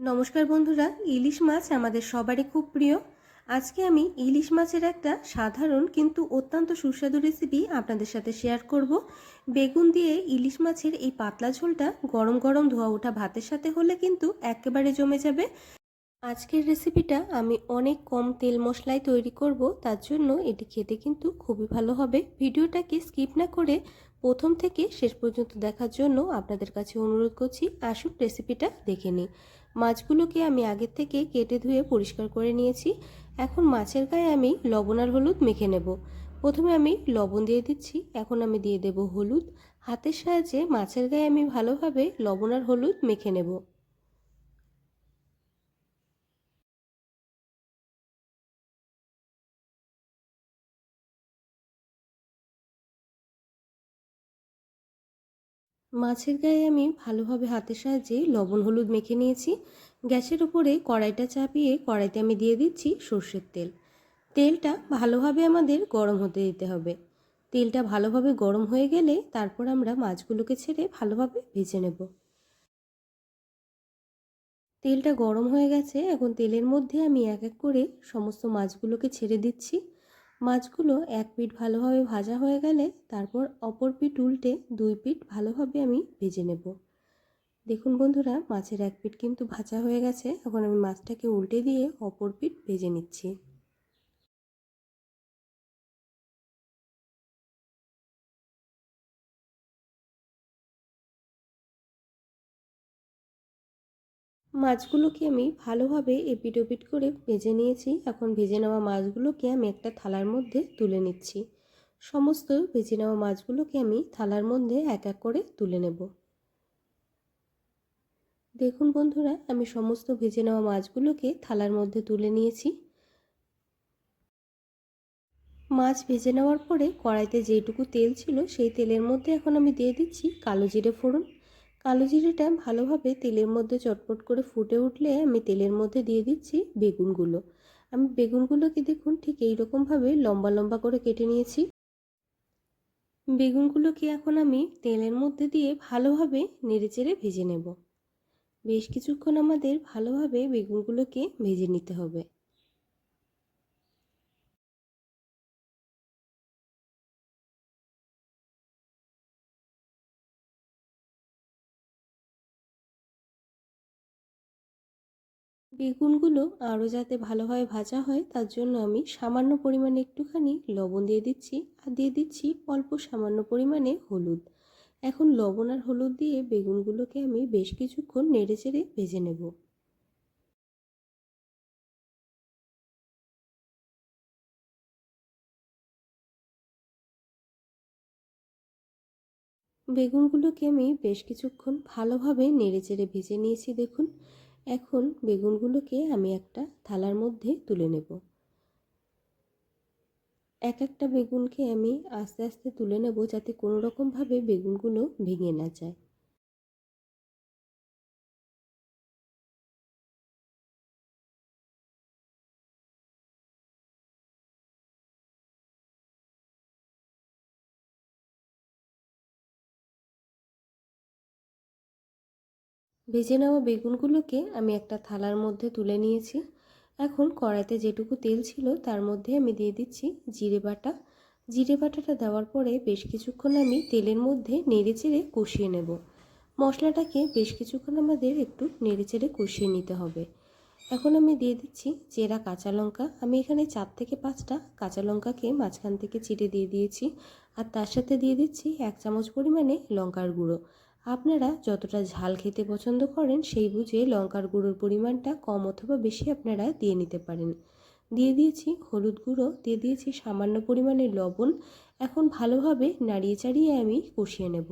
নমস্কার বন্ধুরা, ইলিশ মাছ আমাদের সবারই খুব প্রিয়। আজকে আমি ইলিশ মাছের একটা সাধারণ কিন্তু অত্যন্ত সুস্বাদু রেসিপি আপনাদের সাথে শেয়ার করব। বেগুন দিয়ে ইলিশ মাছের এই পাতলা ঝোলটা গরম গরম ধোয়া ওঠা ভাতের সাথে হলে কিন্তু একেবারে জমে যাবে। আজকের রেসিপিটা আমি অনেক কম তেল মশলায় তৈরি করব, তার জন্য এটি খেতে কিন্তু খুবই ভালো হবে। ভিডিওটাকে স্কিপ না করে প্রথম থেকে শেষ পর্যন্ত দেখার জন্য আপনাদের কাছে অনুরোধ করছি, আসুন রেসিপিটা দেখে নিই। মাছগুলোকে আমি আগের থেকে কেটে ধুয়ে পরিষ্কার করে নিয়েছি। এখন মাছের গায়ে আমি লবণ আর হলুদ মেখে নেব। প্রথমে আমি লবণ দিয়ে দিচ্ছি, এখন আমি দিয়ে দেব হলুদ। হাতের সাহায্যে মাছের গায়ে আমি ভালোভাবে লবণ আর হলুদ মেখে নেব। মাছের গায়ে আমি ভালোভাবে হাতের সাহায্যে লবণ, হলুদ মেখে নিয়েছি। গ্যাসের উপরে কড়াইটা চাপিয়ে কড়াইতে আমি দিয়ে দিচ্ছি সর্ষের তেল। তেলটা ভালোভাবে আমাদের গরম হতে দিতে হবে। তেলটা ভালোভাবে গরম হয়ে গেলে তারপর আমরা মাছগুলোকে ছেড়ে ভালোভাবে ভেজে নেব। তেলটা গরম হয়ে গেছে, এখন তেলের মধ্যে আমি এক এক করে সমস্ত মাছগুলোকে ছেড়ে দিচ্ছি। মাছগুলো এক পিঠ ভালোভাবে ভাজা হয়ে গেলে তারপর অপর পিঠ উল্টে দুই পিঠ ভালোভাবে আমি ভেজে নেব। দেখুন বন্ধুরা, মাছের এক পিঠ কিন্তু ভাজা হয়ে গেছে। এখন আমি মাছটাকে উল্টে দিয়ে অপর পিঠ ভেজে নিচ্ছি। মাছগুলোকে আমি ভালোভাবে এপিট ওপিট করে ভেজে নিয়েছি। এখন ভেজে নেওয়া মাছগুলোকে আমি একটা থালার মধ্যে তুলে নিচ্ছি। সমস্ত ভেজে নেওয়া মাছগুলোকে আমি থালার মধ্যে এক এক করে তুলে নেব। দেখুন বন্ধুরা, আমি সমস্ত ভেজে নেওয়া মাছগুলোকে থালার মধ্যে তুলে নিয়েছি। মাছ ভেজে নেওয়ার পরে কড়াইতে যেটুকু তেল ছিল সেই তেলের মধ্যে এখন আমি দিয়ে দিচ্ছি কালো জিরে ফোড়ন। কালো জিরেটা ভালোভাবে তেলের মধ্যে চটপট করে ফুটে উঠলে আমি তেলের মধ্যে দিয়ে দিচ্ছি বেগুনগুলো। আমি বেগুনগুলোকে দেখুন ঠিক এইরকমভাবে লম্বা লম্বা করে কেটে নিয়েছি। বেগুনগুলোকে এখন আমি তেলের মধ্যে দিয়ে ভালোভাবে নেড়েচেড়ে ভেজে নেব। বেশ কিছুক্ষণ আমাদের ভালোভাবে বেগুনগুলোকে ভেজে নিতে হবে। বেগুনগুলো আরও যাতে ভালোভাবে ভাজা হয়, তার জন্য আমি সামান্য পরিমাণে একটুখানি লবণ দিয়ে দিচ্ছি। আর দিয়ে দিচ্ছি অল্প সামান্য পরিমাণে হলুদ। এখন লবণ আর হলুদ দিয়ে বেগুনগুলোকে আমি বেশ কিছুক্ষণ নেড়ে চেড়ে ভেজে নেব। বেগুনগুলোকে আমি বেশ কিছুক্ষণ ভালোভাবে নেড়ে চেড়ে ভেজে নিয়েছি, দেখুন। এখন বেগুনগুলোকে আমি একটা থালার মধ্যে তুলে নেব। এক একটা বেগুনকে আমি আস্তে আস্তে তুলে নেব যাতে কোনো রকমভাবে বেগুনগুলো ভেঙে না যায়। ভেজে নেওয়া বেগুনগুলোকে আমি একটা থালার মধ্যে তুলে নিয়েছি। এখন কড়াইতে যেটুকু তেল ছিল তার মধ্যে আমি দিয়ে দিচ্ছি জিরে বাটা। জিরে বাটাটা দেওয়ার পরে বেশ কিছুক্ষণ আমি তেলের মধ্যে নেড়ে চেড়ে কষিয়ে নেব। মশলাটাকে বেশ কিছুক্ষণ আমাদের একটু নেড়ে চেড়ে কষিয়ে নিতে হবে। এখন আমি দিয়ে দিচ্ছি চেরা কাঁচা লঙ্কা। আমি এখানে চার থেকে পাঁচটা কাঁচা লঙ্কাকে মাঝখান থেকে চিড়ে দিয়ে দিয়েছি। আর তার সাথে দিয়ে দিচ্ছি এক চামচ পরিমাণে লঙ্কার গুঁড়ো। আপনারা যতটা ঝাল খেতে পছন্দ করেন সেই বুঝে লঙ্কার গুঁড়োর পরিমাণটা কম অথবা বেশি আপনারা দিয়ে নিতে পারেন। দিয়ে দিয়েছি হলুদ গুঁড়ো, দিয়ে দিয়েছি সামান্য পরিমাণে লবণ। এখন ভালোভাবে নাড়িয়ে চাড়িয়ে আমি কষিয়ে নেব।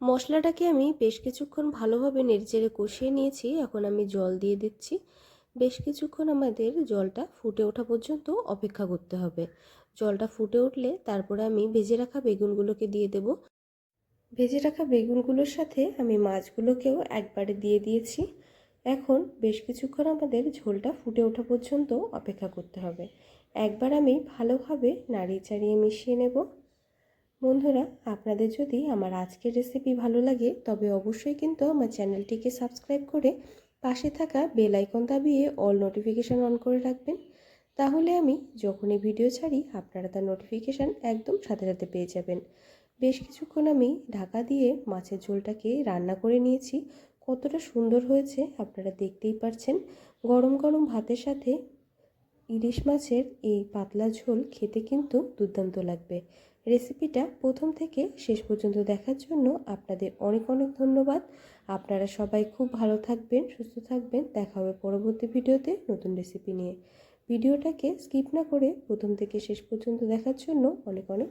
মশলাটাকে আমি বেশ কিছুক্ষণ ভালোভাবে নেড়েচেড়ে কষিয়ে নিয়েছি। এখন আমি জল দিয়ে দিচ্ছি। বেশ কিছুক্ষণ আমাদের জলটা ফুটে ওঠা পর্যন্ত অপেক্ষা করতে হবে। জলটা ফুটে উঠলে তারপরে আমি ভেজে রাখা বেগুনগুলোকে দিয়ে দেব। ভেজে রাখা বেগুনগুলোর সাথে আমি মাছগুলোকেও একবারে দিয়ে দিয়েছি। এখন বেশ কিছুক্ষণ আমাদের ঝোলটা ফুটে ওঠা পর্যন্ত অপেক্ষা করতে হবে। একবার আমি ভালোভাবে নাড়িয়ে চাড়িয়ে মিশিয়ে নেব। বন্ধুরা, আপনাদের যদি আমার আজকের রেসিপি ভালো লাগে, তবে অবশ্যই কিন্তু আমার চ্যানেলটিকে সাবস্ক্রাইব করে পাশে থাকা বেল আইকন দাবিয়ে অল নোটিফিকেশান অন করে রাখবেন। তাহলে আমি যখনই ভিডিও ছাড়ি, আপনারা তার নোটিফিকেশান একদম সাথে সাথে পেয়ে যাবেন। বেশ কিছুক্ষণ আমি ঢাকা দিয়ে মাছের ঝোলটাকে রান্না করে নিয়েছি। কতটা সুন্দর হয়েছে, আপনারা দেখতেই পারছেন। গরম গরম ভাতের সাথে ইলিশ মাছের এই পাতলা ঝোল খেতে কিন্তু দুর্দান্ত লাগবে। রেসিপিটা প্রথম থেকে শেষ পর্যন্ত দেখার জন্য আপনাদের অনেক অনেক ধন্যবাদ। আপনারা সবাই খুব ভালো থাকবেন, সুস্থ থাকবেন। দেখা হবে পরবর্তী ভিডিওতে নতুন রেসিপি নিয়ে। ভিডিওটাকে স্কিপ না করে প্রথম থেকে শেষ পর্যন্ত দেখার জন্য অনেক অনেক